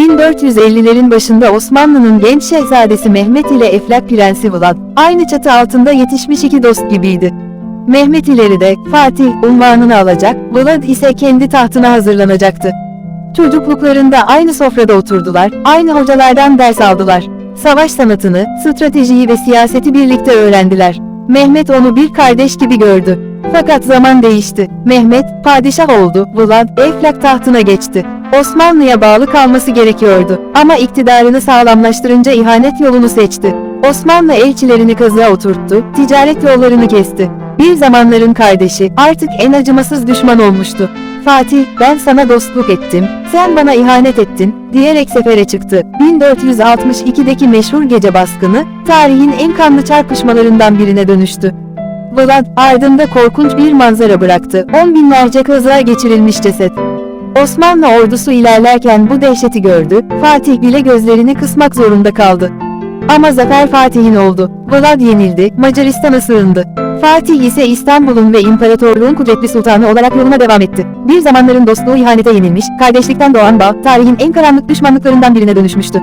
1450'lerin başında Osmanlı'nın genç şehzadesi Mehmet ile Eflak Prensi Vlad, aynı çatı altında yetişmiş iki dost gibiydi. Mehmet ileride Fatih unvanını alacak, Vlad ise kendi tahtına hazırlanacaktı. Çocukluklarında aynı sofrada oturdular, aynı hocalardan ders aldılar. Savaş sanatını, stratejiyi ve siyaseti birlikte öğrendiler. Mehmet onu bir kardeş gibi gördü. Fakat zaman değişti. Mehmet, padişah oldu, Vlad, Eflak tahtına geçti. Osmanlı'ya bağlı kalması gerekiyordu. Ama iktidarını sağlamlaştırınca ihanet yolunu seçti. Osmanlı elçilerini kazığa oturttu, ticaret yollarını kesti. Bir zamanların kardeşi, artık en acımasız düşman olmuştu. Fatih, ben sana dostluk ettim, sen bana ihanet ettin, diyerek sefere çıktı. 1462'deki meşhur gece baskını, tarihin en kanlı çarpışmalarından birine dönüştü. Vlad, ardında korkunç bir manzara bıraktı. On binlerce kazığa geçirilmiş ceset. Osmanlı ordusu ilerlerken bu dehşeti gördü, Fatih bile gözlerini kısmak zorunda kaldı. Ama zafer Fatih'in oldu. Vlad yenildi, Macaristan'a sığındı. Fatih ise İstanbul'un ve imparatorluğun kudretli sultanı olarak yoluna devam etti. Bir zamanların dostluğu ihanete yenilmiş, kardeşlikten doğan bağ, tarihin en karanlık düşmanlıklarından birine dönüşmüştü.